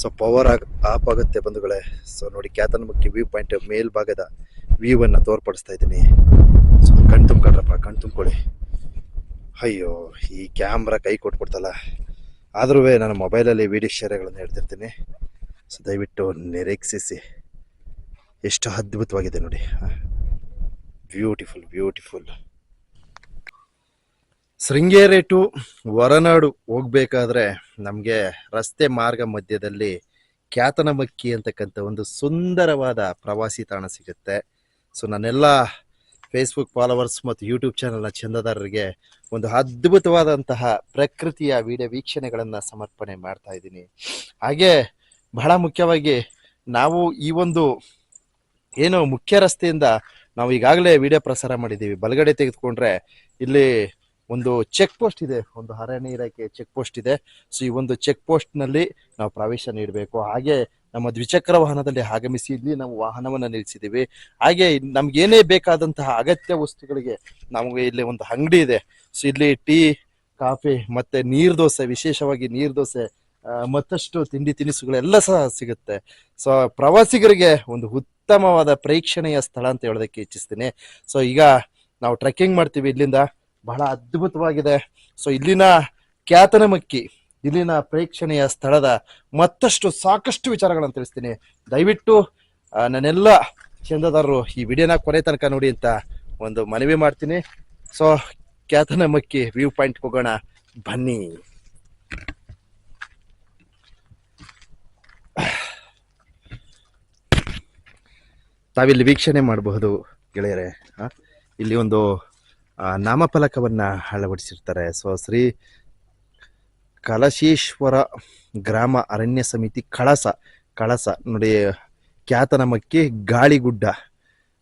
So power ಆಗಿ app ಆಗುತ್ತೆ ಬಂಧುಗಳೇ. ಸೊ ನೋಡಿ ಕ್ಯಾತನಮಕ್ಕಿ ವ್ಯೂ ಪಾಯಿಂಟ್ ಮೇಲ್ಭಾಗದ ವ್ಯೂವನ್ನು ತೋರ್ಪಡಿಸ್ತಾ ಇದ್ದೀನಿ. ಸೊ ಕಣ್ ತುಂಬ್ಕೊಳ್ರಪ್ಪ ಕಣ್ ತುಂಬ್ಕೊಳ್ಳಿ. ಅಯ್ಯೋ, ಈ ಕ್ಯಾಮ್ರಾ ಕೈ ಕೊಟ್ಬಿಡ್ತಲ್ಲ. ಆದ್ರೂ ನಾನು ಮೊಬೈಲಲ್ಲಿ ವಿಡಿಯೋ ಶೇರ್ಗಳನ್ನು ಹೇಳ್ತಿರ್ತೀನಿ. ಸೊ ದಯವಿಟ್ಟು ನಿರೀಕ್ಷಿಸಿ. ಎಷ್ಟು ಅದ್ಭುತವಾಗಿದೆ ನೋಡಿ beautiful beautiful Sringeri to Horanadu ಹೋಗ್ಬೇಕಾದ್ರೆ ನಮಗೆ ರಸ್ತೆ ಮಾರ್ಗ ಮಧ್ಯದಲ್ಲಿ ಖ್ಯಾತನಮಕ್ಕಿ ಅಂತಕ್ಕಂಥ ಒಂದು ಸುಂದರವಾದ ಪ್ರವಾಸಿ ತಾಣ ಸಿಗುತ್ತೆ. ಸೊ ನನ್ನೆಲ್ಲ ಫೇಸ್ಬುಕ್ ಫಾಲೋವರ್ಸ್ ಮತ್ತು ಯೂಟ್ಯೂಬ್ ಚಾನಲ್ನ ಚಂದದಾರರಿಗೆ ಒಂದು ಅದ್ಭುತವಾದಂತಹ ಪ್ರಕೃತಿಯ ವಿಡಿಯೋ ವೀಕ್ಷಣೆಗಳನ್ನು ಸಮರ್ಪಣೆ ಮಾಡ್ತಾ ಇದ್ದೀನಿ. ಹಾಗೆ ಬಹಳ ಮುಖ್ಯವಾಗಿ ನಾವು ಈ ಒಂದು ಏನು ಮುಖ್ಯ ರಸ್ತೆಯಿಂದ ನಾವು ಈಗಾಗಲೇ ವಿಡಿಯೋ ಪ್ರಸಾರ ಮಾಡಿದ್ದೀವಿ. ಬಲಗಡೆ ತೆಗೆದುಕೊಂಡ್ರೆ ಇಲ್ಲಿ ಒಂದು ಚೆಕ್ ಪೋಸ್ಟ್ ಇದೆ, ಒಂದು ಅರಣ್ಯ ಇಲಾಖೆ ಚೆಕ್ ಪೋಸ್ಟ್ ಇದೆ. ಸೊ ಈ ಒಂದು ಚೆಕ್ ಪೋಸ್ಟ್ನಲ್ಲಿ ನಾವು ಪ್ರವೇಶ ನೀಡಬೇಕು. ಹಾಗೆ ನಮ್ಮ ದ್ವಿಚಕ್ರ ವಾಹನದಲ್ಲಿ ಆಗಮಿಸಿ ಇಲ್ಲಿ ನಾವು ವಾಹನವನ್ನ ನಿಲ್ಲಿಸಿದ್ದೀವಿ ಹಾಗೆ ನಮ್ಗೆ ಏನೇ ಬೇಕಾದಂತಹ ಅಗತ್ಯ ವಸ್ತುಗಳಿಗೆ ನಮಗೆ ಇಲ್ಲಿ ಒಂದು ಅಂಗಡಿ ಇದೆ. ಸೊ ಇಲ್ಲಿ ಟೀ, ಕಾಫಿ ಮತ್ತೆ ನೀರ್ ದೋಸೆ, ವಿಶೇಷವಾಗಿ ನೀರ್ ದೋಸೆ ಮತ್ತಷ್ಟು ತಿಂಡಿ ತಿನಿಸುಗಳೆಲ್ಲ ಸಹ ಸಿಗುತ್ತೆ. ಸೊ ಪ್ರವಾಸಿಗರಿಗೆ ಒಂದು ಉತ್ತಮವಾದ ಪ್ರೇಕ್ಷಣೀಯ ಸ್ಥಳ ಅಂತ ಹೇಳೋದಕ್ಕೆ ಇಚ್ಛಿಸ್ತೀನಿ. ಸೊ ಈಗ ನಾವು ಟ್ರೆಕ್ಕಿಂಗ್ ಮಾಡ್ತೀವಿ ಇಲ್ಲಿಂದ. ಬಹಳ ಅದ್ಭುತವಾಗಿದೆ. ಸೊ ಇಲ್ಲಿನ ಖ್ಯಾತನಮಕ್ಕಿ, ಇಲ್ಲಿನ ಪ್ರೇಕ್ಷಣೀಯ ಸ್ಥಳದ ಮತ್ತಷ್ಟು ಸಾಕಷ್ಟು ವಿಚಾರಗಳನ್ನು ತಿಳಿಸ್ತೀನಿ. ದಯವಿಟ್ಟು ನನ್ನೆಲ್ಲ ಚಂದದಾರರು ಈ ವಿಡಿಯೋನ ಕೊನೆ ತನಕ ನೋಡಿ ಅಂತ ಒಂದು ಮನವಿ ಮಾಡ್ತೀನಿ. ಸೊ ಖ್ಯಾತನಮಕ್ಕಿ ವ್ಯೂ ಪಾಯಿಂಟ್ ಹೋಗೋಣ. ಬನ್ನಿ. ತಾವಿಲ್ಲಿ ವೀಕ್ಷಣೆ ಮಾಡಬಹುದು ಗೆಳೆಯರೆ ಇಲ್ಲಿ ಒಂದು ನಾಮಫಲಕವನ್ನ ಅಳವಡಿಸಿರ್ತಾರೆ. ಸೊ ಶ್ರೀ ಕಲಶೇಶ್ವರ ಗ್ರಾಮ ಅರಣ್ಯ ಸಮಿತಿ ಕಳಸ ಕಳಸ ನೋಡಿ ಖ್ಯಾತನಮಕ್ಕೆ ಗಾಳಿಗುಡ್ಡ.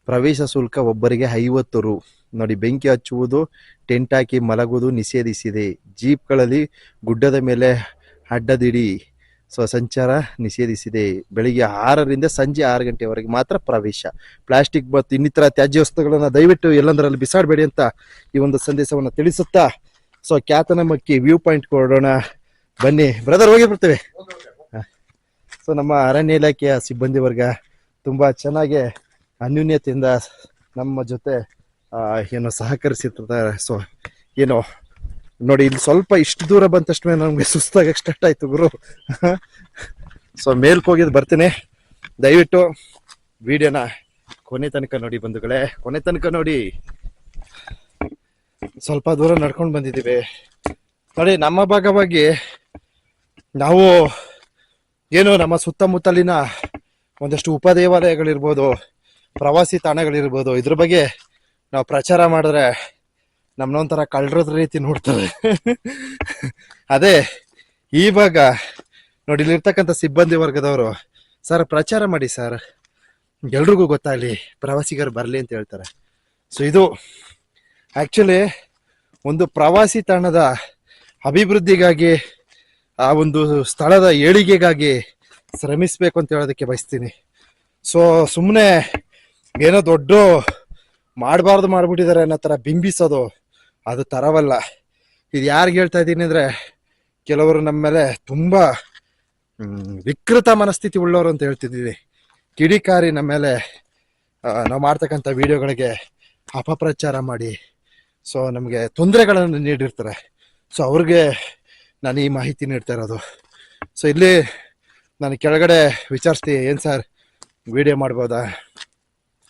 ಪ್ರವೇಶ ಶುಲ್ಕ ಒಬ್ಬರಿಗೆ ಐವತ್ತು ರು. ನೋಡಿ, ಬೆಂಕಿ ಹಚ್ಚುವುದು, ಟೆಂಟ್ ಹಾಕಿ ಮಲಗುವುದು ನಿಷೇಧಿಸಿದೆ. ಜೀಪ್ಗಳಲ್ಲಿ ಗುಡ್ಡದ ಮೇಲೆ ಅಡ್ಡದಿಡಿ. ಸೊ ಸಂಚಾರ ನಿಷೇಧಿಸಿದೆ. ಬೆಳಿಗ್ಗೆ ಆರರಿಂದ ಸಂಜೆ ಆರು ಗಂಟೆವರೆಗೆ ಮಾತ್ರ ಪ್ರವೇಶ. ಪ್ಲಾಸ್ಟಿಕ್ ಮತ್ತು ಇನ್ನಿತರ ತ್ಯಾಜ್ಯ ವಸ್ತುಗಳನ್ನು ದಯವಿಟ್ಟು ಎಲ್ಲಂದರಲ್ಲಿ ಬಿಸಾಡಬೇಡಿ ಅಂತ ಈ ಒಂದು ಸಂದೇಶವನ್ನು ತಿಳಿಸುತ್ತಾ, ಸೊ ಕ್ಯಾತನಮಕ್ಕಿ ವ್ಯೂ ಪಾಯಿಂಟ್ ಕೊಡೋಣ. ಬನ್ನಿ, ಬ್ರದರ್ ಹೋಗಿ ಬರ್ತೇವೆ ಸೊ ನಮ್ಮ ಅರಣ್ಯ ಇಲಾಖೆಯ ಸಿಬ್ಬಂದಿ ವರ್ಗ ತುಂಬ ಚೆನ್ನಾಗಿ ಅನ್ಯೂನ್ಯತೆಯಿಂದ ನಮ್ಮ ಜೊತೆ ಏನು ಸಹಕರಿಸಿರ್ತಾರೆ. ಸೊ, ಏನು ನೋಡಿ, ಇಲ್ಲಿ ಸ್ವಲ್ಪ ಇಷ್ಟು ದೂರ ಬಂದ ತಕ್ಷಣ ನಮ್ಗೆ ಸುಸ್ತಾಗಕ್ಕೆ ಸ್ಟಾರ್ಟ್ ಆಯ್ತು ಗುರು. ಸೊ ಮೇಲ್ಕ್ ಹೋಗಿದ್ ಬರ್ತೀನಿ. ದಯವಿಟ್ಟು ವಿಡಿಯೋನ ಕೊನೆ ತನಕ ನೋಡಿ ಬಂಧುಗಳೇ. ಕೊನೆ ತನಕ ನೋಡಿ. ಸ್ವಲ್ಪ ದೂರ ನಡ್ಕೊಂಡು ಬಂದಿದ್ದೀವಿ. ನೋಡಿ, ನಮ್ಮ ಭಾಗವಾಗಿ ನಾವು ಏನು ನಮ್ಮ ಸುತ್ತಮುತ್ತಲಿನ ಒಂದಷ್ಟು ಉಪದೇವಾಲಯಗಳಿರ್ಬೋದು, ಪ್ರವಾಸಿ ತಾಣಗಳಿರ್ಬೋದು, ಇದ್ರ ಬಗ್ಗೆ ನಾವು ಪ್ರಚಾರ ಮಾಡಿದ್ರೆ ನಮ್ಮನ್ನೊಂಥರ ಕಳ್ಳರದ ರೀತಿ ನೋಡ್ತಾರೆ ಅದೇ, ಇವಾಗ ನೋಡಿ, ಇಲ್ಲಿರ್ತಕ್ಕಂಥ ಸಿಬ್ಬಂದಿ ವರ್ಗದವರು, ಸರ್, ಪ್ರಚಾರ ಮಾಡಿ ಸರ್. ಎಲ್ರಿಗೂ ಗೊತ್ತಾಗ್ಲಿ, ಪ್ರವಾಸಿಗರು ಬರಲಿ ಅಂತ ಹೇಳ್ತಾರೆ. ಸೊ ಇದು ಆಕ್ಚುಲಿ ಒಂದು ಪ್ರವಾಸಿ ತಾಣದ ಅಭಿವೃದ್ಧಿಗಾಗಿ, ಆ ಒಂದು ಸ್ಥಳದ ಏಳಿಗೆಗಾಗಿ ಶ್ರಮಿಸಬೇಕು ಅಂತ ಹೇಳೋದಕ್ಕೆ ಬಯಸ್ತೀನಿ. ಸೊ ಸುಮ್ಮನೆ ಏನೋ ದೊಡ್ಡ ಮಾಡಬಾರ್ದು ಮಾಡಿಬಿಟ್ಟಿದ್ದಾರೆ ಅನ್ನೋ ಥರ ಬಿಂಬಿಸೋದು ಅದು ತರವಲ್ಲ. ಇದು ಯಾರಿಗೆ ಹೇಳ್ತಾ ಇದ್ದೀನಿ ಅಂದರೆ, ಕೆಲವರು ನಮ್ಮ ಮೇಲೆ ತುಂಬ ವಿಕೃತ ಮನಸ್ಥಿತಿ ಉಳ್ಳವರು ಅಂತ ಹೇಳ್ತಿದ್ದೀವಿ. ಕಿಡಿಕಾರಿ ನಮ್ಮ ಮೇಲೆ ನಾವು ಮಾಡ್ತಕ್ಕಂಥ ವಿಡಿಯೋಗಳಿಗೆ ಅಪಪ್ರಚಾರ ಮಾಡಿ, ಸೊ ನಮಗೆ ತೊಂದರೆಗಳನ್ನು ನೀಡಿರ್ತಾರೆ. ಸೊ ಅವ್ರಿಗೆ ನಾನು ಈ ಮಾಹಿತಿ ನೀಡ್ತಾ ಇರೋದು. ಸೊ ಇಲ್ಲಿ ನಾನು ಕೆಳಗಡೆ ವಿಚಾರಿಸ್ತೀನಿ ಏನು ಸರ್? ವಿಡಿಯೋ ಮಾಡ್ಬೋದಾ?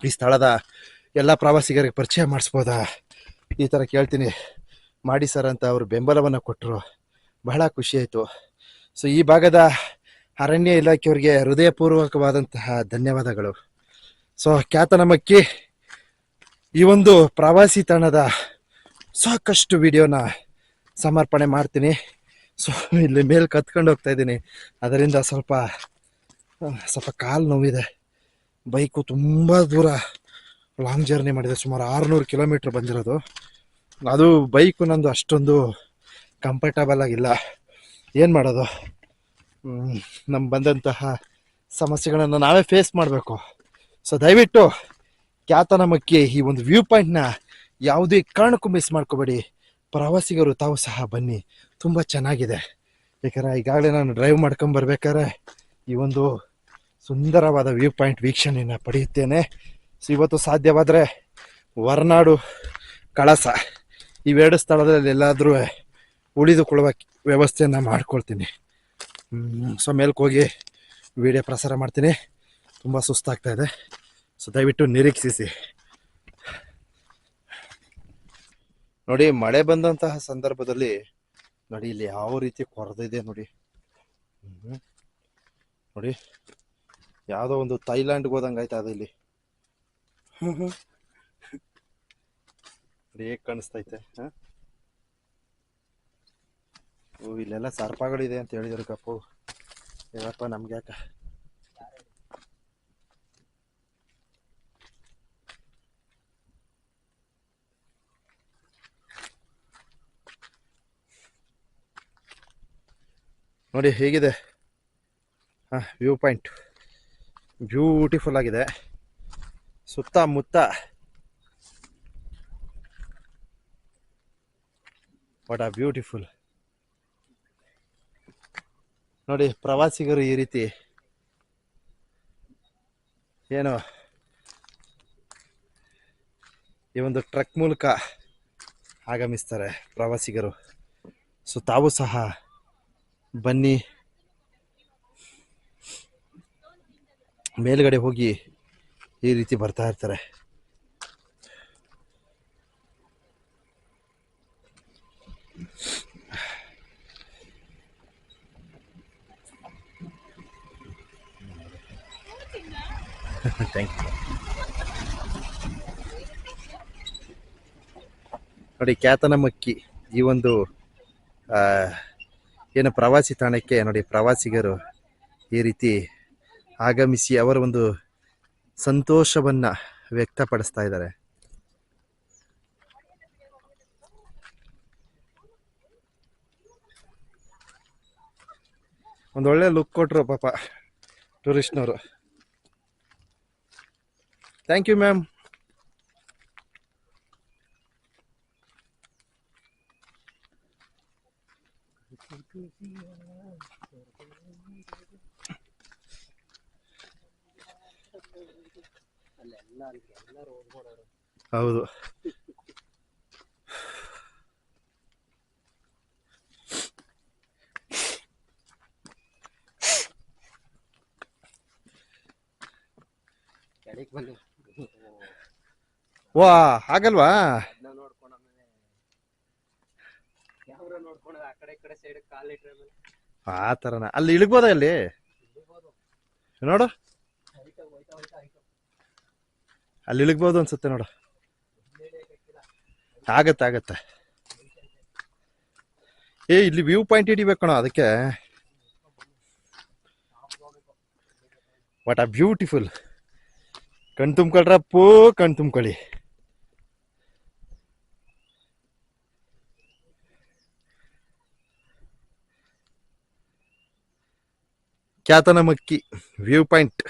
ಈ ಸ್ಥಳದ ಎಲ್ಲ ಪ್ರವಾಸಿಗರಿಗೆ ಪರಿಚಯ ಮಾಡಿಸ್ಬೋದಾ? ಈ ಥರ ಕೇಳ್ತೀನಿ. ಮಾಡಿ ಸರ್ ಅಂತ ಅವರು ಬೆಂಬಲವನ್ನು ಕೊಟ್ಟರು ಬಹಳ ಖುಷಿ ಆಯಿತು. ಸೊ ಈ ಭಾಗದ ಅರಣ್ಯ ಇಲಾಖೆಯವರಿಗೆ ಹೃದಯಪೂರ್ವಕವಾದಂತಹ ಧನ್ಯವಾದಗಳು. ಸೊ ಖ್ಯಾತನಮಕ್ಕಿ ಈ ಒಂದು ಪ್ರವಾಸಿ ತಾಣದ ಸಾಕಷ್ಟು ವಿಡಿಯೋನ ಸಮರ್ಪಣೆ ಮಾಡ್ತೀನಿ. ಸೊ ಇಲ್ಲಿ ಮೇಲೆ ಕತ್ಕೊಂಡು ಹೋಗ್ತಾ ಇದ್ದೀನಿ. ಅದರಿಂದ ಸ್ವಲ್ಪ ಸ್ವಲ್ಪ ಕಾಲು ನೋವಿದೆ. ಬೈಕು ತುಂಬ ದೂರ ಲಾಂಗ್ ಜರ್ನಿ ಮಾಡಿದೆ. ಸುಮಾರು ಆರುನೂರು ಕಿಲೋಮೀಟ್ರ್ ಬಂದಿರೋದು. ಅದು ಬೈಕು ನಂದು ಅಷ್ಟೊಂದು ಕಂಫರ್ಟಬಲ್ ಆಗಿಲ್ಲ. ಏನು ಮಾಡೋದು? ನಮ್ಮ ಬಂದಂತಹ ಸಮಸ್ಯೆಗಳನ್ನು ನಾವೇ ಫೇಸ್ ಮಾಡಬೇಕು. ಸೊ ದಯವಿಟ್ಟು ಖ್ಯಾತನಮಕ್ಕಿ ಈ ಒಂದು ವ್ಯೂ ಪಾಯಿಂಟ್ನ ಯಾವುದೇ ಕಾರಣಕ್ಕೂ ಮಿಸ್ ಮಾಡ್ಕೋಬೇಡಿ. ಪ್ರವಾಸಿಗರು ತಾವು ಸಹ ಬನ್ನಿ. ತುಂಬ ಚೆನ್ನಾಗಿದೆ. ಯಾಕಂದರೆ ಈಗಾಗಲೇ ನಾನು ಡ್ರೈವ್ ಮಾಡ್ಕೊಂಬರ್ಬೇಕಾದ್ರೆ ಈ ಒಂದು ಸುಂದರವಾದ ವ್ಯೂ ಪಾಯಿಂಟ್ ವೀಕ್ಷಣೆಯನ್ನು ಪಡೆಯುತ್ತೇನೆ. ಸೊ ಇವತ್ತು ಸಾಧ್ಯವಾದರೆ ಹೊರನಾಡು ಕಳಸ. ಇವೆರಡು ಸ್ಥಳದಲ್ಲಿ ಎಲ್ಲಾದರೂ ಉಳಿದುಕೊಳ್ಳುವ ವ್ಯವಸ್ಥೆಯನ್ನು ಮಾಡ್ಕೊಳ್ತೀನಿ. ಸೊ ಮೇಲ್ಕ್ ಹೋಗಿ ವಿಡಿಯೋ ಪ್ರಸಾರ ಮಾಡ್ತೀನಿ. ತುಂಬ ಸುಸ್ತಾಗ್ತಾ ಇದೆ. ಸೊ ದಯವಿಟ್ಟು ನಿರೀಕ್ಷಿಸಿ. ನೋಡಿ, ಮಳೆ ಬಂದಂತಹ ಸಂದರ್ಭದಲ್ಲಿ ನೋಡಿ, ಇಲ್ಲಿ ಯಾವ ರೀತಿ ಕೊರದಿದೆ ನೋಡಿ. ನೋಡಿ. ಯಾವುದೋ ಒಂದು ಥೈಲ್ಯಾಂಡ್ಗೆ ಹೋದಂಗೆ ಆಯ್ತಾ ಅದು ಇಲ್ಲಿ. ನೋಡಿ ಹೇಗೆ ಕಾಣಿಸ್ತೈತೆ? ಓ, ಇಲ್ಲೆಲ್ಲ ಸರ್ಪಗಳಿದೆ ಅಂತ ಹೇಳಿದ್ರು ಕಪ್ಪು. ಏನಪ್ಪ ನಮ್ಗೆ ಯಾಕ? ನೋಡಿ, ಹೇಗಿದೆ? ಹಾಂ, ವ್ಯೂ ಪಾಯಿಂಟ್. ಬ್ಯೂಟಿಫುಲ್ ಆಗಿದೆ. ಸುತ್ತಮುತ್ತ ವಾಟ್ ಆ ಬ್ಯೂಟಿಫುಲ್ ನೋಡಿ, ಪ್ರವಾಸಿಗರು ಈ ರೀತಿ ಏನು ಈ ಒಂದು ಟ್ರಕ್ ಮೂಲಕ ಆಗಮಿಸ್ತಾರೆ ಪ್ರವಾಸಿಗರು. ಸೊ ತಾವು ಸಹ ಬನ್ನಿ. ಮೇಲ್ಗಡೆ ಹೋಗಿ ಈ ರೀತಿ ಬರ್ತಾ ಇರ್ತಾರೆ. ಥ್ಯಾಂಕ್ ಯು ನೋಡಿ ಖ್ಯಾತನಮಕ್ಕಿ ಈ ಒಂದು ಏನು ಪ್ರವಾಸಿ ತಾಣಕ್ಕೆ ನೋಡಿ, ಪ್ರವಾಸಿಗರು ಈ ರೀತಿ ಆಗಮಿಸಿ ಅವರ ಒಂದು ಸಂತೋಷವನ್ನ ವ್ಯಕ್ತಪಡಿಸ್ತಾ ಇದ್ದಾರೆ. ಒಂದು ಒಳ್ಳೆ ಲುಕ್ ಕೊಟ್ರು ಪಾಪ ಟೂರಿಸ್ಟ್ನವರು ಥ್ಯಾಂಕ್ ಯು ಮ್ಯಾಮ್ Thank ಬಂದು? ವಾ ನೋಡ್ಕೊಂಡು ಆ ಕಡೆ ಈ ಕಡೆ ಸೈಡ್ ಕಾಲಿಟ್ರೆ ಆಮೇಲೆ ಆ ಥರನ ಅಲ್ಲಿ ಇಳಿಬೋದ ಅಲ್ಲಿ ನೋಡು. ಅಲ್ಲಿ ಇಳಿಗ್ಬೋದು ಅನ್ಸುತ್ತೆ ನೋಡು. ಆಗತ್ತೆ ಆಗತ್ತೆ. ಏ, ಇಲ್ಲಿ ವ್ಯೂ ಪಾಯಿಂಟ್ ಹಿಡಿಬೇಕು ಕಣೋ ಅದಕ್ಕೆ. ವಾಟ್ ಆ ಬ್ಯೂಟಿಫುಲ್ ಕಣ್ ತುಂಬ್ಕೊಳ್ರಪ್ಪು ಕಣ್ ತುಂಬ್ಕೊಳ್ಳಿ. ಖ್ಯಾತನಮಕ್ಕಿ ವ್ಯೂ ಪಾಯಿಂಟ್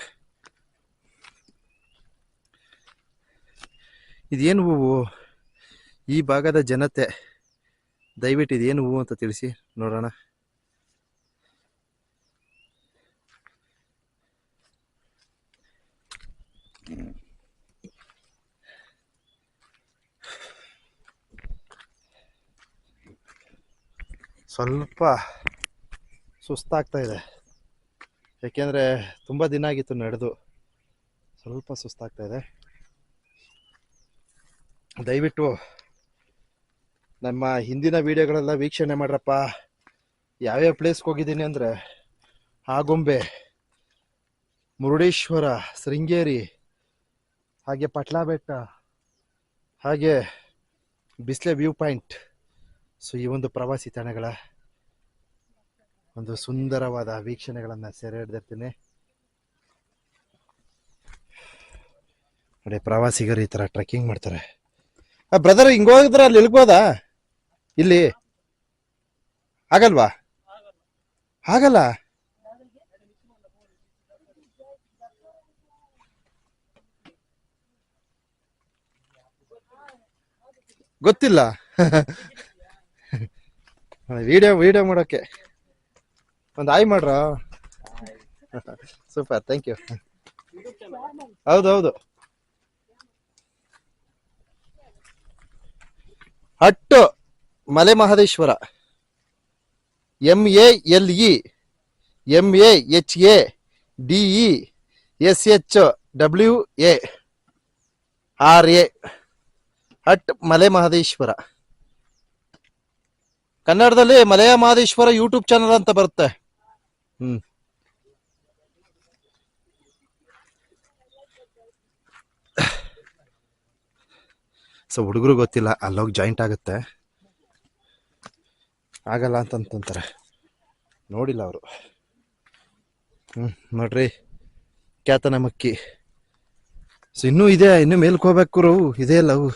ಇದೇನು ಹೂವು? ಈ ಭಾಗದ ಜನತೆ. ದಯವಿಟ್ಟು ಇದೇನು ಹೂವು ಅಂತ ತಿಳಿಸಿ, ನೋಡೋಣ. ಸ್ವಲ್ಪ ಸುಸ್ತಾಗ್ತಾ ಇದೆ. ಯಾಕೆಂದರೆ ತುಂಬ ದಿನ ಆಗಿತ್ತು ನಡೆದು. ಸ್ವಲ್ಪ ಸುಸ್ತಾಗ್ತಾ ಇದೆ. ದಯವಿಟ್ಟು ನಮ್ಮ ಹಿಂದಿನ ವಿಡಿಯೋಗಳೆಲ್ಲ ವೀಕ್ಷಣೆ ಮಾಡ್ರಪ್ಪ. ಯಾವ್ಯಾವ ಪ್ಲೇಸ್ಗೆ ಹೋಗಿದ್ದೀನಿ ಅಂದರೆ ಆಗುಂಬೆ ಮುರುಡೇಶ್ವರ, ಶೃಂಗೇರಿ, ಹಾಗೆ ಪಟ್ಲಾ ಬೆಟ್ಟ ಹಾಗೆ ಬಿಸ್ಲೆ ವ್ಯೂ ಪಾಯಿಂಟ್. ಸೊ ಈ ಒಂದು ಪ್ರವಾಸಿ ತಾಣಗಳ ಒಂದು ಸುಂದರವಾದ ವೀಕ್ಷಣೆಗಳನ್ನು ಸೆರೆ ಹಿಡ್ದಿರ್ತೀನಿ ನೋಡಿ, ಪ್ರವಾಸಿಗರು ಈ ಥರ ಟ್ರೆಕ್ಕಿಂಗ್ ಮಾಡ್ತಾರೆ. ಬ್ರದರ್ ಹಿಂಗ ಹೋಗಿದ್ರೆ ಅಲ್ಲಿ ಇಳ್ಬೋದಾ? ಇಲ್ಲಿ? ಆಗಲ್ವಾ? ಆಗಲ್ಲ? ಗೊತ್ತಿಲ್ಲ. ವಿಡಿಯೋ ವಿಡಿಯೋ ಮಾಡೋಕೆ. ಒಂದು ಆಯ್ ಮಾಡ್ರ? ಸೂಪರ್ ಥ್ಯಾಂಕ್ ಯು ಹೌದು ಹೌದು. ಹಟ್ಟು Male Mahadeshwara M A L E, M A H A D E S H W A. R A. ಹಟ್ ಮಲೆ ಮಹದೇಶ್ವರ ಕನ್ನಡದಲ್ಲಿ ಮಲೆಯ ಮಹದೇಶ್ವರ ಯೂಟ್ಯೂಬ್ ಚಾನಲ್ ಅಂತ ಬರುತ್ತೆ. ಹ್ಮ್. ಸೊ ಹುಡುಗರು ಗೊತ್ತಿಲ್ಲ, ಅಲ್ಲೋಗಿ ಜಾಯಿಂಟ್ ಆಗುತ್ತೆ. ಆಗಲ್ಲ ಅಂತಂತಂತಾರೆ ನೋಡಿಲ್ಲ ಅವರು. ಹ್ಞೂ ನೋಡ್ರಿ. ಕ್ಯಾತನ ಮಕ್ಕಿ. ಸೊ ಇನ್ನೂ ಇದೆ, ಇನ್ನೂ ಮೇಲ್ಕೋಬೇಕು ಹೋಗ್ಬೇಕು ಇದೇ ಅಲ್ಲ ಅವು.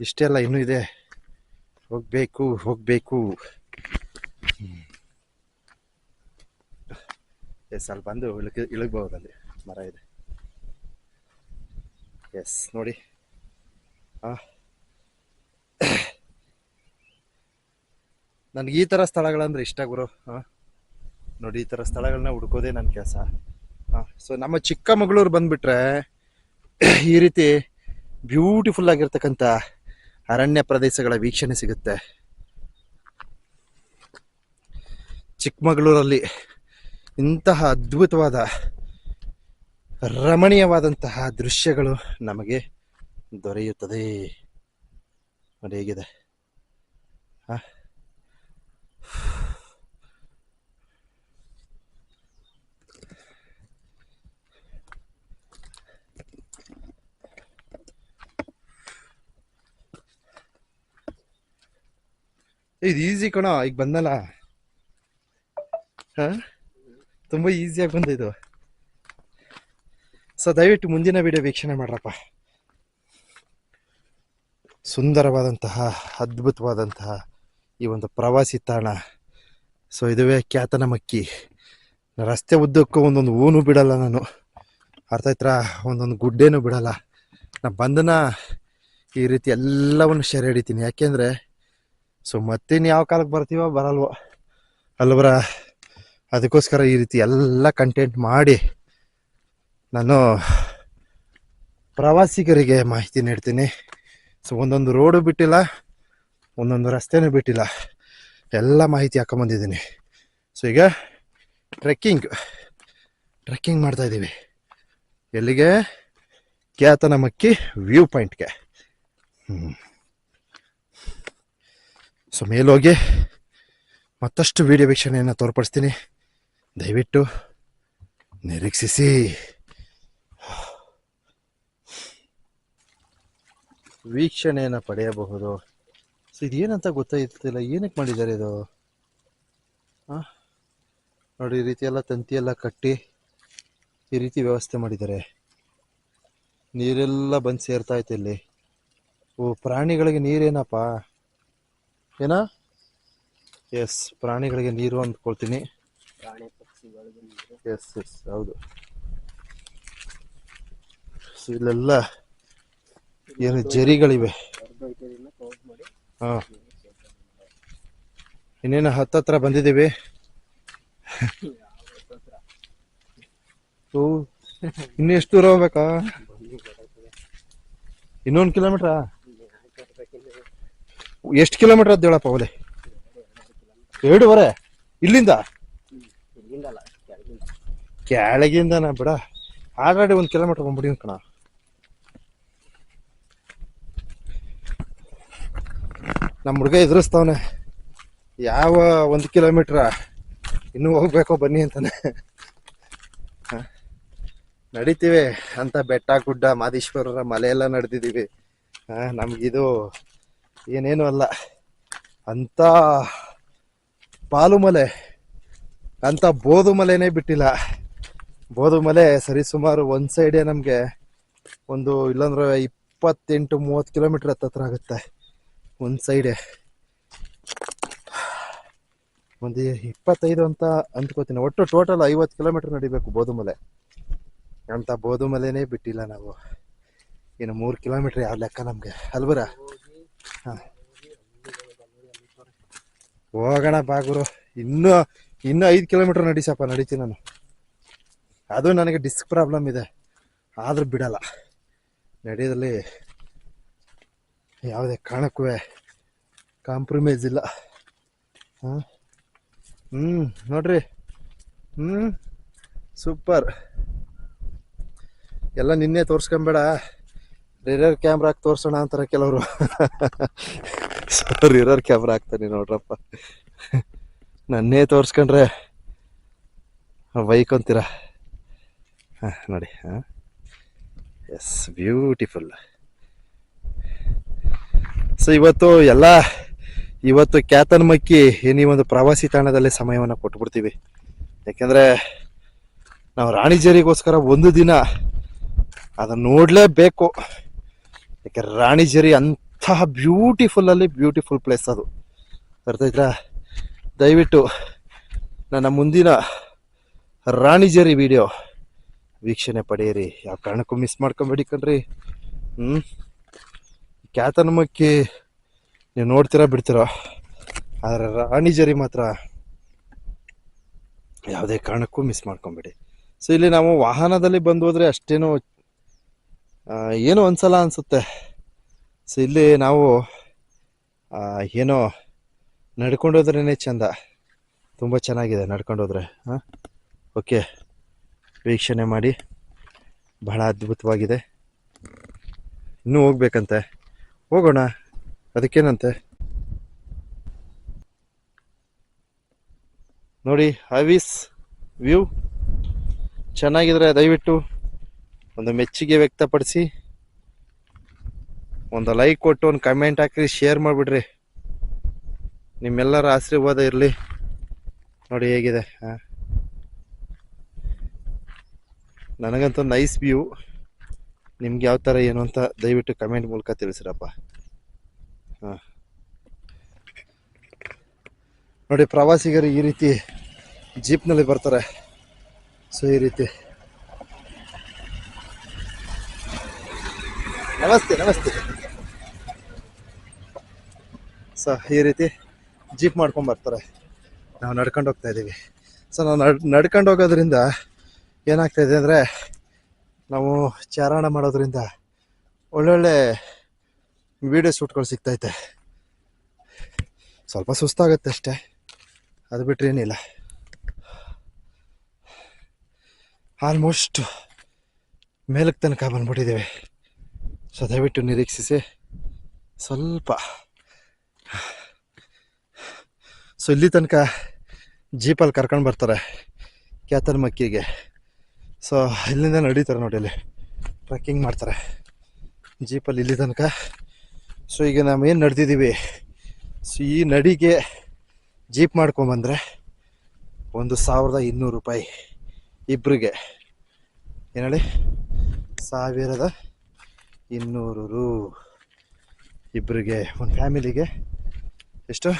ಇಷ್ಟೇ ಅಲ್ಲ, ಇನ್ನೂ ಇದೆ. ಹೋಗಬೇಕು ಹೋಗಬೇಕು. ಎಸ್, ಅಲ್ಲಿ ಬಂದು ಇಳಕ್ ಇಳಗ್ಬಹುದು ಅಲ್ಲಿ. ಮರ ಇದೆ. ಎಸ್, ನೋಡಿ. ನನಗೆ ಈ ಥರ ಸ್ಥಳಗಳಂದ್ರೆ ಇಷ್ಟ ಗುರು. ಹಾಂ? ನೋಡಿ, ಈ ಥರ ಸ್ಥಳಗಳನ್ನ ಹುಡ್ಕೋದೇ ನನ್ನ ಕೆಲಸ. ಹಾಂ? ಸೊ ನಮ್ಮ ಚಿಕ್ಕಮಗಳೂರು ಬಂದ್ಬಿಟ್ರೆ ಈ ರೀತಿ ಬ್ಯೂಟಿಫುಲ್ ಆಗಿರ್ತಕ್ಕಂಥ ಅರಣ್ಯ ಪ್ರದೇಶಗಳ ವೀಕ್ಷಣೆ ಸಿಗುತ್ತೆ. ಚಿಕ್ಕಮಗಳೂರಲ್ಲಿ ಇಂತಹ ಅದ್ಭುತವಾದ ರಮಣೀಯವಾದಂತಹ ದೃಶ್ಯಗಳು ನಮಗೆ ದೊರೆಯುತ್ತದೆ. ನೋಡಿ ಹೇಗಿದೆ? ಇದು ಈಸಿ ಕಣ, ಈಗ ಬಂದಲ್ಲ. ಹಾ? ತುಂಬ ಈಸಿಯಾಗಿ ಬಂದಿದ್ದು. ಸೊ ದಯವಿಟ್ಟು ಮುಂದಿನ ವಿಡಿಯೋ ವೀಕ್ಷಣೆ ಮಾಡ್ರಪ್ಪ. ಸುಂದರವಾದಂತಹ, ಅದ್ಭುತವಾದಂತಹ ಈ ಒಂದು ಪ್ರವಾಸಿ ತಾಣ. ಸೊ ಇದುವೇ ಖ್ಯಾತನಮಕ್ಕಿ. ರಸ್ತೆ ಉದ್ದಕ್ಕೂ ಒಂದೊಂದು ಊನು ಬಿಡಲ್ಲ ನಾನು. ಅರ್ಥ ಆಯ್ತಾ ಒಂದೊಂದು ಗುಡ್ಡೇನು ಬಿಡಲ್ಲ. ನಾನು ಬಂದನ ಈ ರೀತಿ ಎಲ್ಲವನ್ನು ಸೆರೆ ಹಿಡಿತೀನಿ. ಯಾಕೆಂದರೆ, ಸೊ ಮತ್ತಿನ್ನು ಯಾವ ಕಾಲಕ್ಕೆ ಬರ್ತೀವೋ ಬರಲ್ವೋ. ಅಲ್ವರ? ಅದಕ್ಕೋಸ್ಕರ ಈ ರೀತಿ ಎಲ್ಲ ಕಂಟೆಂಟ್ ಮಾಡಿ ನಾನು ಪ್ರವಾಸಿಗರಿಗೆ ಮಾಹಿತಿ ನೀಡ್ತೀನಿ. ಸೊ ಒಂದೊಂದು ರೋಡು ಬಿಟ್ಟಿಲ್ಲ, ಒಂದೊಂದು ರಸ್ತೆನೂ ಬಿಟ್ಟಿಲ್ಲ. ಎಲ್ಲ ಮಾಹಿತಿ ಹಾಕೊಂಬಂದಿದ್ದೀನಿ. ಸೊ ಈಗ ಟ್ರೆಕ್ಕಿಂಗ್ ಟ್ರೆಕ್ಕಿಂಗ್ ಮಾಡ್ತಾ ಇದ್ದೀವಿ. ಎಲ್ಲಿಗೆ? ಕ್ಯಾತನಮಕ್ಕಿ ವ್ಯೂ ಪಾಯಿಂಟ್ಗೆ ಹ್ಞೂ ಸೊ ಮೇಲೋಗಿ ಮತ್ತಷ್ಟು ವೀಡಿಯೋ ವೀಕ್ಷಣೆಯನ್ನು ತೋರ್ಪಡಿಸ್ತೀನಿ. ದಯವಿಟ್ಟು ನಿರೀಕ್ಷಿಸಿ. ವೀಕ್ಷಣೆಯನ್ನು ಪಡೆಯಬಹುದು. ಸೊ ಇದೇನಂತ ಗೊತ್ತಾಯ್ತಿಲ್ಲ ಏನಕ್ಕೆ ಮಾಡಿದ್ದಾರೆ ಇದು? ಹಾಂ? ನೋಡಿ ಈ ರೀತಿ ತಂತಿಯೆಲ್ಲ ತಂತಿ ಎಲ್ಲ ಕಟ್ಟಿ ಈ ರೀತಿ ವ್ಯವಸ್ಥೆ ಮಾಡಿದ್ದಾರೆ. ನೀರೆಲ್ಲ ಬಂದು ಸೇರ್ತಾ ಐತೆ ಇಲ್ಲಿ. ಓ ಪ್ರಾಣಿಗಳಿಗೆ ನೀರೇನಪ್ಪ? ಏನಾ? ಎಸ್ ಪ್ರಾಣಿಗಳಿಗೆ ನೀರು ಅಂದ್ಕೊಳ್ತೀನಿ. ಎಸ್ ಎಸ್ ಹೌದು. ಸೊ ಇಲ್ಲೆಲ್ಲ ಏನು ಜರಿಗಳಿವೆ. ಹಾಂ. ಇನ್ನೇನು ಹತ್ತತ್ರ ಬಂದಿದ್ದೀವಿ. ಓ ಇನ್ನು ಎಷ್ಟು ದೂರ ಹೋಗ್ಬೇಕಾ? ಇನ್ನೊಂದು ಕಿಲೋಮೀಟ್ರ? ಎಷ್ಟು ಕಿಲೋಮೀಟರ್ ಅದ್ ಹೇಳಪ್ಪ ಅವಲೆ? ಎರಡೂವರೆ? ಇಲ್ಲಿಂದ? ಕೆಳಗಿಂದನ ಬಿಡ. ಆಲ್ರೆಡಿ ಒಂದು ಕಿಲೋಮೀಟರ್ ಬಂದ್ಬಿಡಿ ಕಣ. ನಮ್ಮ ಹುಡುಗ ಎದುರಿಸ್ತಾವನೆ. ಯಾವ ಒಂದು ಕಿಲೋಮೀಟ್ರ ಇನ್ನೂ ಹೋಗ್ಬೇಕೋ ಬನ್ನಿ ಅಂತಾನೆ. ನಡಿತೀವಿ ಅಂತ ಬೆಟ್ಟ, ಗುಡ್ಡ, ಮಾದೇಶ್ವರರ ಮಲೆ ಎಲ್ಲ ನಡೆದಿದ್ದೀವಿ ನಮಗಿದು ಏನೇನು ಅಲ್ಲ. ಅಂಥ ಪಾಲು ಮಲೆ ಅಂಥ ಬೋಧು ಮಲೆನೇ ಬಿಟ್ಟಿಲ್ಲ. ಬೋಧು ಮಲೆ ಸರಿಸುಮಾರು ಒಂದು ಸೈಡೇ ನಮಗೆ ಒಂದು ಇಲ್ಲಾಂದ್ರೆ ಇಪ್ಪತ್ತೆಂಟು ಮೂವತ್ತು ಕಿಲೋಮೀಟ್ರ್ ಹತ್ತತ್ರ ಆಗುತ್ತೆ. ಒಂದು ಸೈಡೆ ಒಂದು ಇಪ್ಪತ್ತೈದು ಅಂತ ಅಂದ್ಕೋತೀನಿ. ಒಟ್ಟು ಟೋಟಲ್ ಐವತ್ತು ಕಿಲೋಮೀಟ್ರ್ ನಡಿಬೇಕು ಬೋದುಮಲೆ. ಅಂತ ಬೋದುಮಲೆನೇ ಬಿಟ್ಟಿಲ್ಲ ನಾವು. ಇನ್ನು ಮೂರು ಕಿಲೋಮೀಟ್ರ್ ಯಾವ ಲೆಕ್ಕ ನಮಗೆ? ಅಲ್ಬರ ಹಾಂ. ಹೋಗೋಣ ಬಾಗುರು ಇನ್ನೂ ಇನ್ನೂ ಐದು ಕಿಲೋಮೀಟ್ರ್ ನಡೀಸಪ್ಪ, ನಡೀತೀನಿ ನಾನು. ಅದು ನನಗೆ ಡಿಸ್ಕ್ ಪ್ರಾಬ್ಲಮ್ ಇದೆ. ಆದರೂ ಬಿಡಲ್ಲ. ನಡೆಯೋದ್ರಲ್ಲಿ ಯಾವುದೇ ಕಾರಣಕ್ಕೂ ಕಾಂಪ್ರಮೈಸ್ ಇಲ್ಲ. ಹಾಂ? ಹ್ಞೂ ನೋಡ್ರಿ. ಹ್ಞೂ ಸೂಪರ್ ಎಲ್ಲ ನಿನ್ನೆ ತೋರಿಸ್ಕೊಂಬೇಡ. ರಿರರ್ ಕ್ಯಾಮ್ರಾ ತೋರ್ಸೋಣ ಅಂತಾರೆ ಕೆಲವರು. ರಿರರ್ ಕ್ಯಾಮ್ರಾ ಹಾಕ್ತಾನೆ ನೋಡ್ರಪ್ಪ. ನನ್ನೇ ತೋರಿಸ್ಕೊಂಡ್ರೆ ಬೈಕ್ ಅಂತೀರ ಹಾಂ, ನೋಡಿ, ಹಾಂ. ಎಸ್ ಬ್ಯೂಟಿಫುಲ್ ಸೊ ಇವತ್ತು ಎಲ್ಲ, ಇವತ್ತು ಕ್ಯಾತನ್ ಮಕ್ಕಿ ಏನ್ ಒಂದು ಪ್ರವಾಸಿ ತಾಣದಲ್ಲಿ ಸಮಯವನ್ನು ಕೊಟ್ಬಿಡ್ತೀವಿ. ಯಾಕೆಂದರೆ, ನಾವು ರಾಣಿಜೇರಿಗೋಸ್ಕರ ಒಂದು ದಿನ ಅದನ್ನ ನೋಡ್ಲೇಬೇಕು. ಯಾಕೆ ರಾಣಿಜೇರಿ ಅಂತಹ ಬ್ಯೂಟಿಫುಲ್ ಅಲ್ಲಿ ಬ್ಯೂಟಿಫುಲ್ ಪ್ಲೇಸ್ ಅದು. ಅರ್ಥಾಯ್ತಾ ದಯವಿಟ್ಟು ನನ್ನ ಮುಂದಿನ ರಾಣಿಜೇರಿ ವಿಡಿಯೋ ವೀಕ್ಷಣೆ ಪಡೆಯಿರಿ. ಯಾವ ಕಾರಣಕ್ಕೂ ಮಿಸ್ ಮಾಡ್ಕೊಂಬೇಡಿ ಕಣ್ರಿ. ಹ್ಞೂ ಕ್ಯಾತನಮಕ್ಕಿ ನೀವು ನೋಡ್ತೀರಾ ಬಿಡ್ತೀರಾ? ಆದರೆ ರಾಣಿಜೇರಿ ಮಾತ್ರ ಯಾವುದೇ ಕಾರಣಕ್ಕೂ ಮಿಸ್ ಮಾಡ್ಕೊಂಬೇಡಿ. ಸೊ ಇಲ್ಲಿ ನಾವು ವಾಹನದಲ್ಲಿ ಬಂದು ಹೋದರೆ ಅಷ್ಟೇನು ಏನು ಒಂದ್ಸಲ ಅನ್ಸುತ್ತೆ. ಸೊ ಇಲ್ಲಿ ನಾವು ಏನೋ ನಡ್ಕೊಂಡು ಹೋದ್ರೇ ಚೆಂದ. ತುಂಬ ಚೆನ್ನಾಗಿದೆ ನಡ್ಕೊಂಡು ಹೋದರೆ, ಹಾಂ? ಓಕೆ, ವೀಕ್ಷಣೆ ಮಾಡಿ. ಬಹಳ ಅದ್ಭುತವಾಗಿದೆ. ಇನ್ನೂ ಹೋಗ್ಬೇಕಂತೆ. ಹೋಗೋಣ. ಅದಕ್ಕೇನಂತೆ? ನೋಡಿ, ಹವೀಸ್ ವ್ಯೂ. ಚೆನ್ನಾಗಿದ್ರೆ ದಯವಿಟ್ಟು ಒಂದು ಮೆಚ್ಚುಗೆ ವ್ಯಕ್ತಪಡಿಸಿ. ಒಂದು ಲೈಕ್ ಕೊಟ್ಟು, ಒಂದು ಕಮೆಂಟ್ ಹಾಕಿ ಶೇರ್ ಮಾಡಿಬಿಡ್ರಿ. ನಿಮ್ಮೆಲ್ಲರ ಆಶೀರ್ವಾದ ಇರಲಿ. ನೋಡಿ ಹೇಗಿದೆ, ಹಾಂ. ನನಗಂತೂ ನೈಸ್ ವ್ಯೂ ನಿಮ್ಗೆ ಯಾವ ಥರ ಏನು ಅಂತ ದಯವಿಟ್ಟು ಕಮೆಂಟ್ ಮೂಲಕ ತಿಳಿಸಿರಪ್ಪ. ಹಾಂ. ನೋಡಿ, ಪ್ರವಾಸಿಗರು ಈ ರೀತಿ ಜೀಪ್ನಲ್ಲಿ ಬರ್ತಾರೆ. ಸೊ ಈ ರೀತಿ. ನಮಸ್ತೆ ನಮಸ್ತೆ. ಸೊ ಈ ರೀತಿ ಜೀಪ್ ಮಾಡ್ಕೊಂಡು ಬರ್ತಾರೆ. ನಾವು ನಡ್ಕೊಂಡು ಹೋಗ್ತಾ ಇದ್ದೀವಿ ಸೊ ನಾವು ನಡ್, ನಡ್ಕೊಂಡು ಹೋಗೋದ್ರಿಂದ ಏನಾಗ್ತಾಯಿದೆ ಅಂದರೆ ನಾವು ಚಾರಣ ಮಾಡೋದ್ರಿಂದ ಒಳ್ಳೊಳ್ಳೆ ವಿಡಿಯೋ ಶೂಟ್ಗಳು ಸಿಗ್ತೈತೆ. ಸ್ವಲ್ಪ ಸುಸ್ತಾಗುತ್ತೆ ಅಷ್ಟೇ. ಅದು ಬಿಟ್ಟರೆ ಏನಿಲ್ಲ. ಆಲ್ಮೋಸ್ಟ್ ಮೇಲಕ್ಕೆ ತನಕ ಬಂದ್ಬಿಟ್ಟಿದ್ದೇವೆ. ಸೊ ದಯವಿಟ್ಟು ನಿರೀಕ್ಷಿಸಿ. ಸ್ವಲ್ಪ. ಸೊ ಇಲ್ಲಿ ತನಕ ಜೀಪಲ್ಲಿ ಕರ್ಕೊಂಡು ಬರ್ತಾರೆ. ಕ್ಯಾತನ್ ಮಕ್ಕಿಗೆ. ಸೊ ಇಲ್ಲಿಂದ ನಡೀತಾರೆ ನೋಡಿ ಅಲ್ಲಿ ಟ್ರೆಕ್ಕಿಂಗ್ ಮಾಡ್ತಾರೆ. ಜೀಪಲ್ಲಿ ಇಲ್ಲಿ ತನಕ. ಸೊ ಈಗ ನಾವು ಏನು ನಡೆದಿದ್ದೀವಿ ಸೊ ಈ ನಡಿಗೆ ಜೀಪ್ ಮಾಡ್ಕೊಂಬಂದರೆ ಒಂದು ಸಾವಿರದ ಇನ್ನೂರು ರೂಪಾಯಿ ಇಬ್ಬರಿಗೆ ಏನು ಹೇಳಿ? ಸಾವಿರದ ಇನ್ನೂರು ರು ಇಬ್ಬರಿಗೆ ಒಂದು ಫ್ಯಾಮಿಲಿಗೆ ಎಷ್ಟು?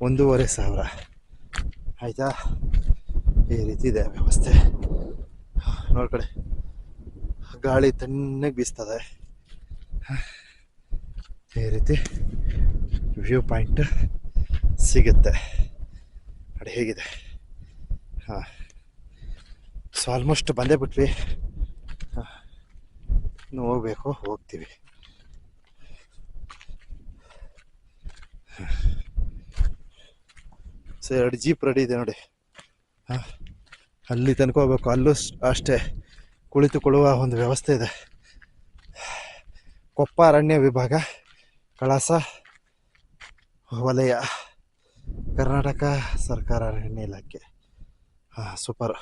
ಒಂದೂವರೆ ಸಾವಿರ. ಆಯಿತಾ? ಈ ರೀತಿ ಇದೆ ವ್ಯವಸ್ಥೆ. ನೋಡ್ಕೊಳ್ಳಿ ಗಾಳಿ ತಣ್ಣಗೆ ಬೀಸ್ತದೆ. ಈ ರೀತಿ ವ್ಯೂ ಪಾಯಿಂಟ್ ಸಿಗುತ್ತೆ. ಅದು ಹೇಗಿದೆ? ಹಾಂ. ಸೊ ಆಲ್ಮೋಸ್ಟ್ ಬಂದೇ ಬಿಟ್ವಿ. ಹಾಂ. ಇನ್ನು ಹೋಗ್ಬೇಕು, ಹೋಗ್ತೀವಿ. ಸರ್ ಎರಡು ಜೀಪ್ ರೆಡಿ ಇದೆ ನೋಡಿ. ಹಾಂ. ಅಲ್ಲಿ ತನಕ ಹೋಗ್ಬೇಕು. ಅಲ್ಲೂ ಅಷ್ಟೇ ಕುಳಿತುಕೊಳ್ಳುವ ಒಂದು ವ್ಯವಸ್ಥೆ ಇದೆ. ಕೊಪ್ಪ ಅರಣ್ಯ ವಿಭಾಗ, ಕಳಸ ವಲಯ, ಕರ್ನಾಟಕ ಸರ್ಕಾರ ಅರಣ್ಯ ಇಲಾಖೆ. ಹಾಂ ಸೂಪರ್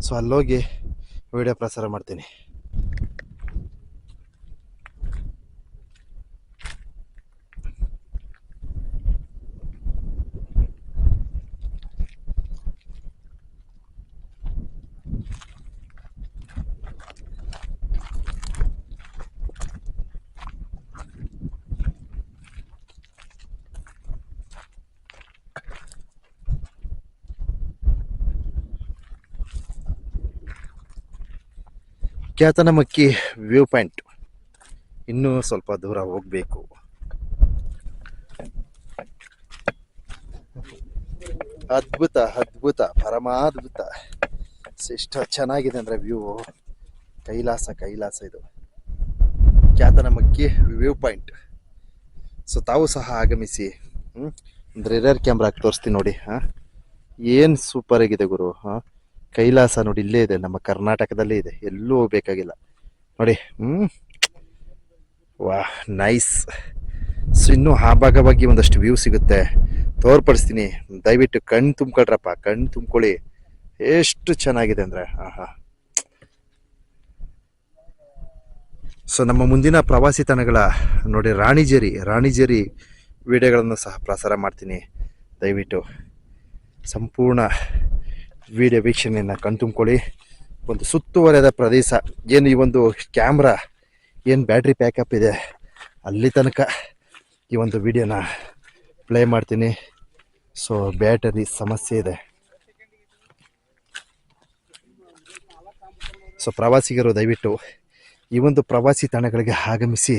ಸೊ ಅಲ್ಲೋಗಿ ವಿಡಿಯೋ ಪ್ರಸಾರ ಮಾಡ್ತೀನಿ. Kyathanamakki view point. ಇನ್ನೂ ಸ್ವಲ್ಪ ದೂರ ಹೋಗಬೇಕು. ಅದ್ಭುತ ಅದ್ಭುತ, ಪರಮಾದ್ಭುತ. ಎಷ್ಟು ಚೆನ್ನಾಗಿದೆ ಅಂದರೆ ವ್ಯೂ. ಕೈಲಾಸ ಕೈಲಾಸ ಇದು. ಖ್ಯಾತನಮಕ್ಕಿ ವ್ಯೂ ಪಾಯಿಂಟ್. ಸೊ ತಾವು ಸಹ ಆಗಮಿಸಿ. ಹ್ಞೂ ಒಂದು ರೇರ್ ಕ್ಯಾಮ್ರಾ ತೋರಿಸ್ತೀನಿ ನೋಡಿ, ಹಾಂ? ಏನು ಸೂಪರಾಗಿದೆ ಗುರು, ಹಾಂ? ಕೈಲಾಸ ನೋಡಿ ಇಲ್ಲೇ ಇದೆ, ನಮ್ಮ ಕರ್ನಾಟಕದಲ್ಲೇ ಇದೆ, ಎಲ್ಲೂ ಹೋಗ್ಬೇಕಾಗಿಲ್ಲ ನೋಡಿ ಹ್ಞೂ ವಾ, ನೈಸ್. ಸೊ, ಇನ್ನೂ ಆ ಭಾಗವಾಗಿ ಒಂದಷ್ಟು ವ್ಯೂ ಸಿಗುತ್ತೆ. ತೋರ್ಪಡಿಸ್ತೀನಿ. ದಯವಿಟ್ಟು ಕಣ್ಣು ತುಂಬ್ಕೊಳ್ರಪ್ಪ, ಕಣ್ಣು ತುಂಬ್ಕೊಳ್ಳಿ. ಎಷ್ಟು ಚೆನ್ನಾಗಿದೆ ಅಂದರೆ, ಆಹಾ. ಸೊ, ನಮ್ಮ ಮುಂದಿನ ಪ್ರವಾಸಿ ತಾಣಗಳ, ನೋಡಿ ರಾಣಿಜೇರಿ ರಾಣಿಜೇರಿ ವಿಡಿಯೋಗಳನ್ನು ಸಹ ಪ್ರಸಾರ ಮಾಡ್ತೀನಿ. ದಯವಿಟ್ಟು ಸಂಪೂರ್ಣ ವಿಡಿಯೋ ವೀಕ್ಷಣೆಯನ್ನು ಕಣ್ತುಂಬ್ಕೊಳ್ಳಿ. ಒಂದು ಸುತ್ತುವರೆದ ಪ್ರದೇಶ, ಏನು ಈ ಒಂದು ಕ್ಯಾಮ್ರಾ, ಏನು ಬ್ಯಾಟ್ರಿ ಪ್ಯಾಕಪ್ ಇದೆ, ಅಲ್ಲಿ ತನಕ ಈ ಒಂದು ವಿಡಿಯೋನ ಪ್ಲೇ ಮಾಡ್ತೀನಿ. ಸೊ ಬ್ಯಾಟರಿ ಸಮಸ್ಯೆ ಇದೆ. ಸೊ ಪ್ರವಾಸಿಗರು ದಯವಿಟ್ಟು ಈ ಒಂದು ಪ್ರವಾಸಿ ತಾಣಗಳಿಗೆ ಆಗಮಿಸಿ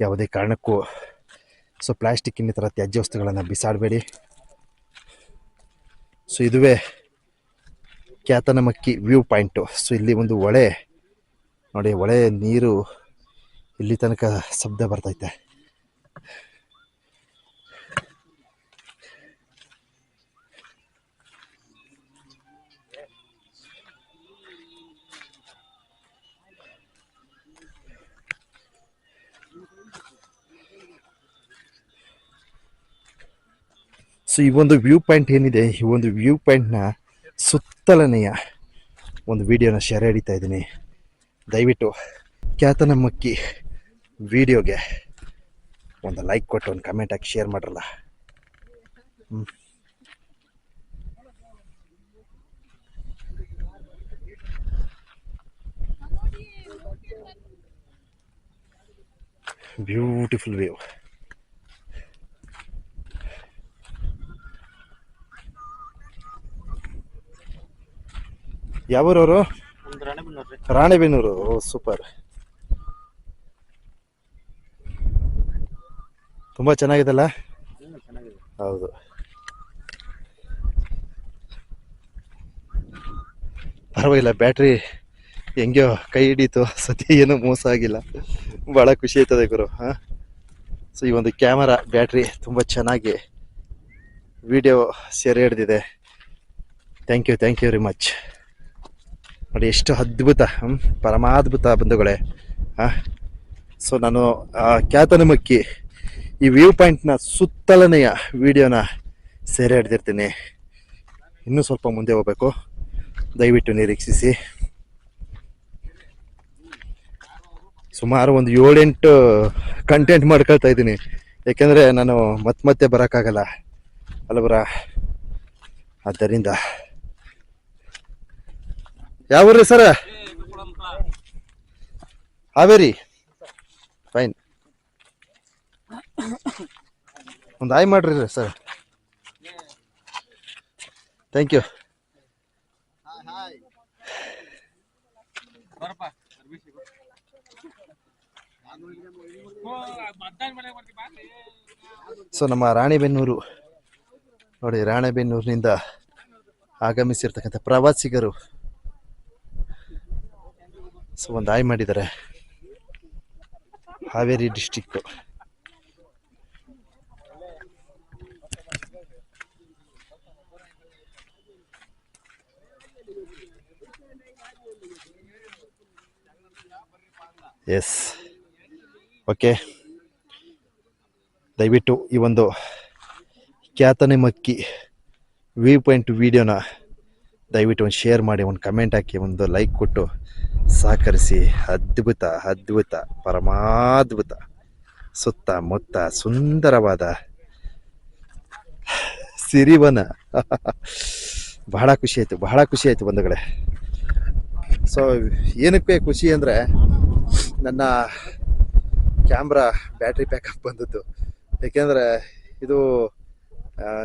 ಯಾವುದೇ ಕಾರಣಕ್ಕೂ ಸೊ ಪ್ಲಾಸ್ಟಿಕ್ ಇನ್ನಿತರ ತ್ಯಾಜ್ಯ ವಸ್ತುಗಳನ್ನು ಬಿಸಾಡಬೇಡಿ. ಸೊ ಇದುವೇ ಖ್ಯಾತನಮಕ್ಕಿ ವ್ಯೂ ಪಾಯಿಂಟು. ಸೊ, ಇಲ್ಲಿ ಒಂದು ಹೊಳೆ ನೋಡಿ ಹೊಳೆ ನೀರು ಇಲ್ಲಿ ತನಕ ಶಬ್ದ ಬರ್ತೈತೆ ಸೊ, ಈ ಒಂದು ವ್ಯೂ ಪಾಯಿಂಟ್ ಏನಿದೆ, ಈ ಒಂದು ವ್ಯೂ ಪಾಯಿಂಟ್ನ ಸುತ್ತಲನೆಯ ಒಂದು ವಿಡಿಯೋನ ಶೇರ್ ಹಿಡಿತಾ ಇದ್ದೀನಿ. ದಯವಿಟ್ಟು ಖ್ಯಾತನಮಕ್ಕಿ ವಿಡಿಯೋಗೆ ಒಂದು ಲೈಕ್ ಕೊಟ್ಟು, ಒಂದು ಕಮೆಂಟ್ ಹಾಕಿ ಶೇರ್ ಮಾಡ್ರಲ್ಲ. ಬ್ಯೂಟಿಫುಲ್ ವ್ಯೂ ಯಾವೂರವರು ರಾಣೆಬೆನ್ನೂರು ಓ ಸೂಪರ್. ತುಂಬಾ ಚೆನ್ನಾಗಿದೆಲ್ಲ? ಹೌದು. ಪರವಾಗಿಲ್ಲ ಬ್ಯಾಟ್ರಿ ಹೆಂಗ್ಯೋ ಕೈ ಹಿಡೀತು. ಸತಿ ಏನೂ ಮೋಸ ಆಗಿಲ್ಲ. ಭಾಳ ಖುಷಿ ಆಯ್ತದೆ ಗುರು ಹಾಂ? ಸೊ ಈ ಒಂದು ಕ್ಯಾಮರಾ ಬ್ಯಾಟ್ರಿ ತುಂಬ ಚೆನ್ನಾಗಿ ವಿಡಿಯೋ ಸೆರೆ ಹಿಡ್ದಿದೆ. Thank you thank you very much ನೋಡಿ ಎಷ್ಟು ಅದ್ಭುತ ಪರಮಾದ್ಭುತ ಬಂಧುಗಳೇ. ಹಾಂ ಸೊ ನಾನು ಖ್ಯಾತನಮಕ್ಕಿ ಈ ವ್ಯೂ ಪಾಯಿಂಟ್ನ ಸುತ್ತಲನೆಯ ವಿಡಿಯೋನ ಸೆರೆ ಹಿಡ್ದಿರ್ತೀನಿ. ಇನ್ನೂ ಸ್ವಲ್ಪ ಮುಂದೆ ಹೋಗಬೇಕು. ದಯವಿಟ್ಟು ನಿರೀಕ್ಷಿಸಿ. ಸುಮಾರು ಒಂದು ಏಳೆಂಟು ಕಂಟೆಂಟ್ ಮಾಡ್ಕೊಳ್ತಾ ಇದ್ದೀನಿ. ಯಾಕೆಂದರೆ ನಾನು ಮತ್ತೆ ಮತ್ತೆ ಬರೋಕ್ಕಾಗಲ್ಲ. ಅಲ್ವರ? ಆದ್ದರಿಂದ ಯಾವ ಊರ್ರಿ ಸರ? ಹಾವೇರಿ. ಫೈನ್ ಒಂದು ಆಯ್ ಮಾಡ್ರಿ ಸರ್. ಥ್ಯಾಂಕ್ ಯು ಸೊ ನಮ್ಮ ರಾಣೆಬೆನ್ನೂರು. ನೋಡಿ, ರಾಣೆಬೆನ್ನೂರಿನಿಂದ ಆಗಮಿಸಿರ್ತಕ್ಕಂಥ ಪ್ರವಾಸಿಗರು ಸೊ ಒಂದು ಆಯ್ ಮಾಡಿದ್ದಾರೆ ಹಾವೇರಿ ಡಿಸ್ಟಿಕ್ಕು ಎಸ್ ಓಕೆ ದಯವಿಟ್ಟು ಈ ಒಂದು ಖ್ಯಾತನೆ ಮಕ್ಕಿ ವ್ಯೂ ಪಾಯಿಂಟ್ ವಿಡಿಯೋನ ದಯವಿಟ್ಟು ಒಂದು ಶೇರ್ ಮಾಡಿ, ಒಂದು ಕಮೆಂಟ್ ಹಾಕಿ, ಒಂದು ಲೈಕ್ ಕೊಟ್ಟು, ಸಹಕರಿಸಿ. ಅದ್ಭುತ ಅದ್ಭುತ, ಪರಮಾದ್ಭುತ ಸುತ್ತಮುತ್ತ ಸುಂದರವಾದ ಸಿರಿವನ. ಬಹಳ ಖುಷಿ ಆಯಿತು, ಬಹಳ ಖುಷಿ ಆಯಿತು ಬಂಧುಗಳೇ. ಸೊ ಏನಕ್ಕೆ ಖುಷಿ ಅಂದರೆ, ನನ್ನ ಕ್ಯಾಮ್ರಾ ಬ್ಯಾಟ್ರಿ ಬ್ಯಾಕಪ್ ಬಂದದ್ದು. ಏಕೆಂದರೆ, ಇದು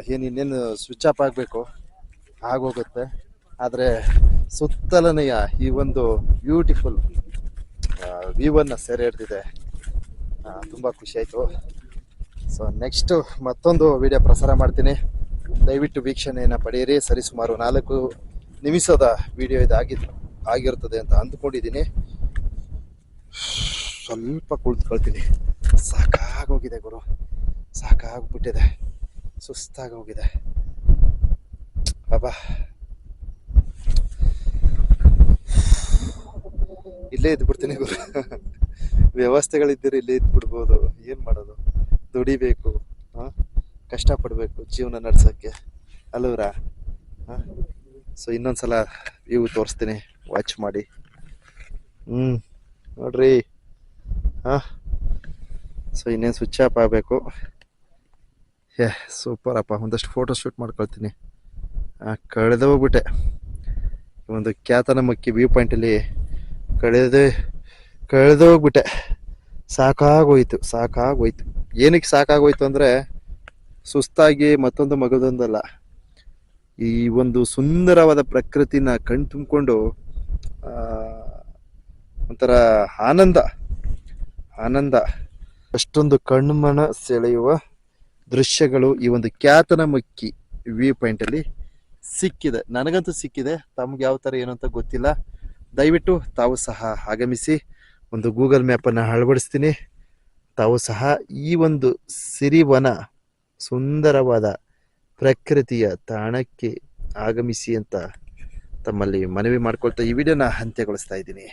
ಏನು ಇನ್ನೇನು ಸ್ವಿಚ್ ಆಫ್ ಆಗಬೇಕು, ಆಗೋಗುತ್ತೆ. ಆದರೆ ಸುತ್ತಲನೆಯ ಈ ಒಂದು ಬ್ಯೂಟಿಫುಲ್ ವ್ಯೂವನ್ನು ಸೆರೆ ಹಿಡ್ದಿದೆ. ತುಂಬ ಖುಷಿ ಆಯಿತು. ಸೊ ನೆಕ್ಸ್ಟು ಮತ್ತೊಂದು ವಿಡಿಯೋ ಪ್ರಸಾರ ಮಾಡ್ತೀನಿ. ದಯವಿಟ್ಟು ವೀಕ್ಷಣೆಯನ್ನು ಪಡೆಯಿರಿ. ಸರಿಸುಮಾರು ನಾಲ್ಕು ನಿಮಿಷದ ವಿಡಿಯೋ ಇದಾಗಿದ್ದು ಆಗಿರ್ತದೆ ಅಂತ ಅಂದ್ಕೊಂಡಿದ್ದೀನಿ. ಸ್ವಲ್ಪ ಕುಳಿತುಕೊಳ್ತೀನಿ. ಸಾಕಾಗೋಗಿದೆ ಗುರು. ಸಾಕಾಗ್ಬಿಟ್ಟಿದೆ. ಸುಸ್ತಾಗೋಗಿದೆ. ಬಾಬಾ ಇಲ್ಲೇ ಇದ್ಬಿಡ್ತೀನಿ ವ್ಯವಸ್ಥೆಗಳಿದ್ದೀರಿ, ಇಲ್ಲೇ ಇದ್ಬಿಡ್ಬೋದು. ಏನು ಮಾಡೋದು? ದುಡಿಬೇಕು ಹಾಂ ಕಷ್ಟಪಡಬೇಕು ಜೀವನ ನಡ್ಸೋಕ್ಕೆ. ಅಲ್ಲವ್ರಾ ಹಾಂ ಸೊ ಇನ್ನೊಂದ್ಸಲ ವ್ಯೂ ತೋರಿಸ್ತೀನಿ. ವಾಚ್ ಮಾಡಿ. ಹ್ಞೂ ನೋಡ್ರಿ. ಹಾಂ ಸೊ ಇನ್ನೇನು ಸ್ವಿಚ್ ಆಫ್ ಆಗಬೇಕು? ಏ ಸೂಪರ್ ಅಪ್ಪ. ಒಂದಷ್ಟು ಫೋಟೋ ಶೂಟ್ ಮಾಡ್ಕೊಳ್ತೀನಿ. ಕಳೆದೋಗ್ಬಿಟ್ಟೆ. ಒಂದು ಖ್ಯಾತನ ಮಕ್ಕಿ ವ್ಯೂ ಪಾಯಿಂಟಲ್ಲಿ ಕಳೆದು, ಕಳೆದೋಗ್ಬಿಟ್ಟೆ. ಸಾಕಾಗೋಯ್ತು ಸಾಕಾಗೋಯ್ತು. ಏನಕ್ಕೆ ಸಾಕಾಗೋಯ್ತು ಅಂದರೆ, ಸುಸ್ತಾಗಿ ಮತ್ತೊಂದು ಮಗದೊಂದಲ್ಲ. ಈ ಒಂದು ಸುಂದರವಾದ ಪ್ರಕೃತಿನ ಕಣ್ ತುಂಬಿಕೊಂಡು ಒಂಥರ ಆನಂದ ಆನಂದ. ಅಷ್ಟೊಂದು ಕಣ್ಮನ ಸೆಳೆಯುವ ದೃಶ್ಯಗಳು ಈ ಒಂದು ಖ್ಯಾತನ ಮಕ್ಕಿ ವ್ಯೂ ಪಾಯಿಂಟಲ್ಲಿ ಸಿಕ್ಕಿದೆ. ನನಗಂತೂ ಸಿಕ್ಕಿದೆ. ತಮ್ಗೆ ಯಾವ ಥರ ಏನು ಅಂತ ಗೊತ್ತಿಲ್ಲ. ದಯವಿಟ್ಟು ತಾವು ಸಹ ಆಗಮಿಸಿ ಒಂದು ಗೂಗಲ್ ಮ್ಯಾಪನ್ನು ಅಳವಡಿಸ್ತೀನಿ. ತಾವು ಸಹ ಈ ಒಂದು ಸಿರಿವನ ಸುಂದರವಾದ ಪ್ರಕೃತಿಯ ತಾಣಕ್ಕೆ ಆಗಮಿಸಿ ಅಂತ ತಮ್ಮಲ್ಲಿ ಮನವಿ ಮಾಡ್ಕೊಳ್ತಾ ಈ ವಿಡಿಯೋನ ಅಂತ್ಯಗೊಳಿಸ್ತಾ ಇದ್ದೀನಿ.